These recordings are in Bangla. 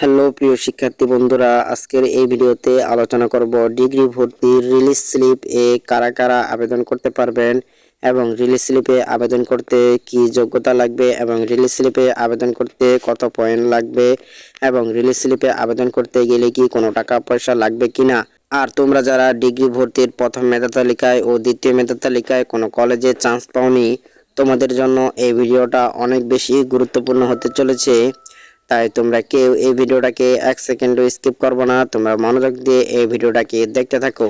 হ্যালো, প্রিয় শিক্ষার্থী বন্ধুরা, আজকের এই ভিডিওতে আলোচনা করব ডিগ্রি ভর্তির রিলিজ স্লিপ এ কারা কারা আবেদন করতে পারবেন এবং রিলিজ স্লিপে আবেদন করতে কি যোগ্যতা লাগবে এবং রিলিজ স্লিপে আবেদন করতে কত পয়েন্ট লাগবে এবং রিলিজ স্লিপে আবেদন করতে গেলে কি কোনো টাকা পয়সা লাগবে কিনা? আর তোমরা যারা ডিগ্রি ভর্তির প্রথম মেধা তালিকায় ও দ্বিতীয় মেধা তালিকায় কোনো কলেজে চান্স পাওনি, তোমাদের জন্য এই ভিডিওটা অনেক বেশি গুরুত্বপূর্ণ হতে চলেছে। তাই তোমরা কেউ এই ভিডিওটাকে এক সেকেন্ডও স্কিপ করব না, তোমরা মনোযোগ দিয়ে এই ভিডিওটাকে দেখতে থাকো।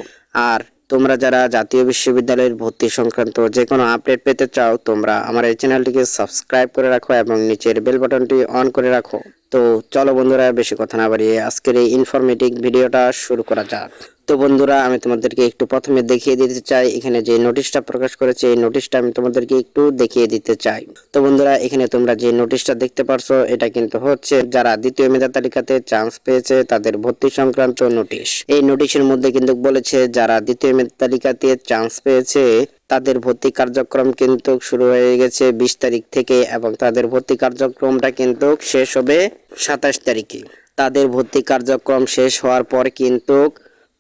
আর তোমরা যারা জাতীয় বিশ্ববিদ্যালয়ের ভর্তি সংক্রান্ত যে কোনো আপডেট পেতে চাও, তোমরা আমার এই চ্যানেলটিকে সাবস্ক্রাইব করে রাখো এবং নিচের বেল বাটনটি অন করে রাখো। তো চলো বন্ধুরা, বেশি কথা না বাড়িয়ে আজকের এই ইনফরমেটিভ ভিডিওটা শুরু করা যাক। তো বন্ধুরা, আমি তোমাদেরকে একটু প্রথমে দেখিয়ে দিতে চাই। এখানে যে নোটিশটা প্রকাশ করেছে, এই নোটিশটা আমি তোমাদেরকে একটু দেখিয়ে দিতে চাই। তো বন্ধুরা, এখানে তোমরা যে নোটিশটা দেখতে পারছ, এটা কিন্তু হচ্ছে যারা দ্বিতীয় মেধা তালিকাতে চান্স পেয়েছে, তাদের ভর্তি সংক্রান্ত নোটিশ এই নোটিশের মধ্যে কিন্তু বলেছে, যারা দ্বিতীয় মেধা তালিকাতে চান্স পেয়েছে, তাদের ভর্তি কার্যক্রম কিন্তু শুরু হয়ে গেছে বিশ তারিখ থেকে এবং তাদের ভর্তি কার্যক্রমটা কিন্তু শেষ হবে সাতাশ তারিখে। তাদের ভর্তি কার্যক্রম শেষ হওয়ার পর কিন্তু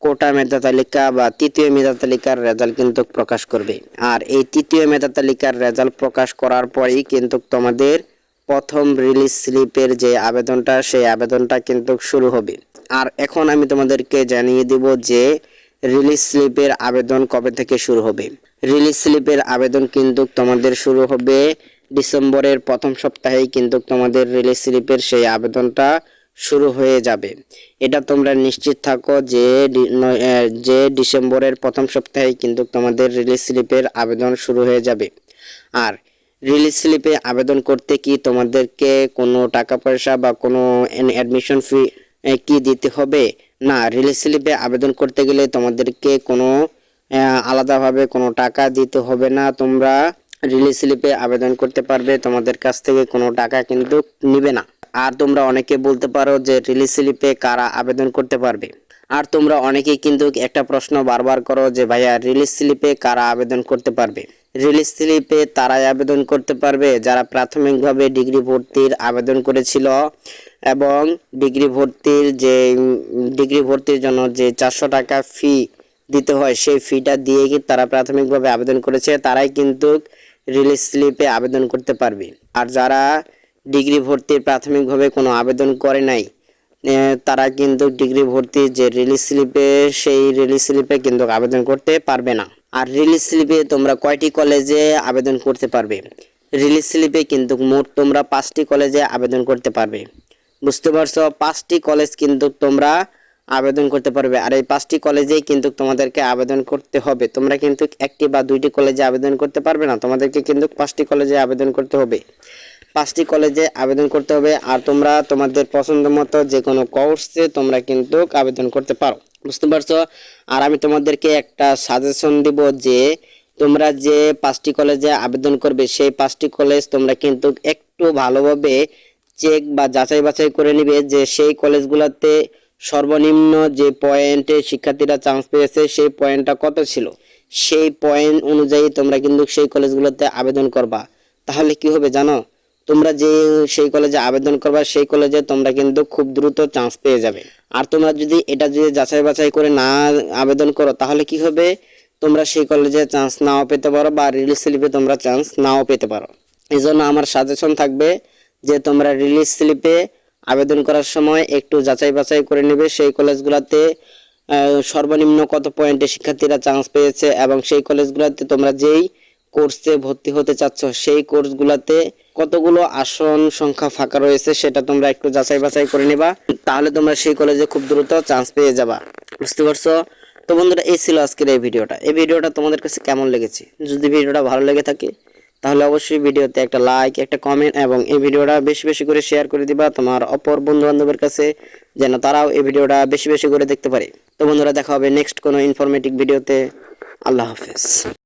কোটা মেধা তালিকা বা তৃতীয় মেধা তালিকার রেজাল্ট কিন্তু প্রকাশ করবে। আর এই তৃতীয় মেধা তালিকার রেজাল্ট প্রকাশ করার পরেই কিন্তু তোমাদের প্রথম রিলিজ স্লিপের যে আবেদনটা, সেই আবেদনটা কিন্তু শুরু হবে। আর এখন আমি তোমাদেরকে জানিয়ে দিব যে রিলিজ স্লিপের আবেদন কবে থেকে শুরু হবে। রিলিজ স্লিপের আবেদন কিন্তু তোমাদের শুরু হবে ডিসেম্বরের প্রথম সপ্তাহেই কিন্তু তোমাদের রিলিজ স্লিপের সেই আবেদনটা শুরু হয়ে যাবে। এটা তোমরা নিশ্চিত থাকো যে যে ডিসেম্বরের প্রথম সপ্তাহে কিন্তু তোমাদের রিলিজ স্লিপের আবেদন শুরু হয়ে যাবে। আর রিলিজ স্লিপে আবেদন করতে কি তোমাদেরকে কোনো টাকা পয়সা বা কোনো অ্যাডমিশন ফি কি দিতে হবে? না রিলিজ স্লিপে আবেদন করতে গেলে তোমাদেরকে কোনো আলাদাভাবে কোনো টাকা দিতে হবে না। তোমরা রিলিজ স্লিপে আবেদন করতে পারবে, তোমাদের কাছ থেকে কোনো টাকা কিন্তু নিবে না। আর তোমরা অনেকে বলতে পারো যে রিলিজ স্লিপে কারা আবেদন করতে পারবে। আর তোমরা অনেকেই কিন্তু একটা প্রশ্ন বারবার করো যে, ভাইয়া রিলিজ স্লিপে কারা আবেদন করতে পারবে? রিলিজ স্লিপে তারাই আবেদন করতে পারবে যারা প্রাথমিকভাবে ডিগ্রি ভর্তির আবেদন করেছিল এবং ডিগ্রি ভর্তির যে ডিগ্রি ভর্তির জন্য যে চারশো টাকা ফি দিতে হয়, সেই ফিটা দিয়ে কি তারা প্রাথমিকভাবে আবেদন করেছে? তারাই কিন্তু রিলিজ স্লিপে আবেদন করতে পারবে। আর যারা ডিগ্রি ভর্তির প্রাথমিকভাবে কোনো আবেদন করে নাই। তারা কিন্তু ডিগ্রি ভর্তির যে রিলিজ স্লিপে সেই রিলিজ স্লিপে কিন্তু আবেদন করতে পারবে না। আর রিলিজ স্লিপে তোমরা কয়টি কলেজে আবেদন করতে পারবে? রিলিজ স্লিপে কিন্তু মোট তোমরা পাঁচটি কলেজে আবেদন করতে পারবে। বুঝতে পারছ? পাঁচটি কলেজ কিন্তু তোমরা আবেদন করতে পারবে। আর এই পাঁচটি কলেজেই কিন্তু তোমাদেরকে আবেদন করতে হবে। তোমরা কিন্তু একটি বা দুইটি কলেজে আবেদন করতে পারবে না। তোমাদেরকে কিন্তু পাঁচটি কলেজে আবেদন করতে হবে। পাঁচটি কলেজে আবেদন করতে হবে আর তোমরা তোমাদের পছন্দ মতো যে কোনো কোর্সে তোমরা কিন্তু আবেদন করতে পারো। বুঝতে পারছ? আর আমি তোমাদেরকে একটা সাজেশন দিব যে তোমরা যে পাঁচটি কলেজে আবেদন করবে, সেই পাঁচটি কলেজ তোমরা কিন্তু একটু ভালোভাবে চেক বা যাচাই বাছাই করে নিবে যে সেই কলেজগুলোতে সর্বনিম্ন যে পয়েন্টে শিক্ষার্থীরা চান্স পেয়েছে, সেই পয়েন্টটা কত ছিল? সেই পয়েন্ট অনুযায়ী তোমরা কিন্তু সেই কলেজগুলোতে আবেদন করবা। তাহলে কি হবে জানো? তোমরা যে সেই কলেজে আবেদন করবা, সেই কলেজে তোমরা কিন্তু খুব দ্রুত চান্স পেয়ে যাবে। আর তোমরা যদি এটা যদি যাচাই বাছাই করে না আবেদন করো, তাহলে কি হবে? তোমরা সেই কলেজে চান্স নাও পেতে পারো বা রিলিজ স্লিপে তোমরা চান্স নাও পেতে পারো। এই জন্য আমার সাজেশন থাকবে যে তোমরা রিলিজ স্লিপে আবেদন করার সময় একটু যাচাই বাছাই করে নেবে, সেই কলেজগুলোতে সর্বনিম্ন কত পয়েন্টে শিক্ষার্থীরা চান্স পেয়েছে এবং সেই কলেজগুলোতে তোমরা যেই কোর্সে ভর্তি হতে চাচ্ছ, সেই কোর্সগুলোতে কতগুলো আসন সংখ্যা ফাঁকা রয়েছে সেটা তোমরা একটু যাচাই বাছাই করে নিবা। তাহলে তোমরা সেই কলেজে খুব দ্রুত চান্স পেয়ে যাবা। বুঝতে পারছ? তো বন্ধুরা, এই ছিল আজকের এই ভিডিওটা। এই ভিডিওটা তোমাদের কাছে কেমন লেগেছে? যদি ভিডিওটা ভালো লেগে থাকে, তাহলে অবশ্যই ভিডিওতে একটা লাইক একটা কমেন্ট এবং এই ভিডিওটা বেশি বেশি করে শেয়ার করে দিবা তোমার অপর বন্ধু বান্ধবের কাছে, যেন তারাও এই ভিডিওটা বেশি বেশি করে দেখতে পারে। তো বন্ধুরা, দেখা হবে নেক্সট কোনো ইনফরমেটিভ ভিডিওতে আল্লাহ হাফেজ।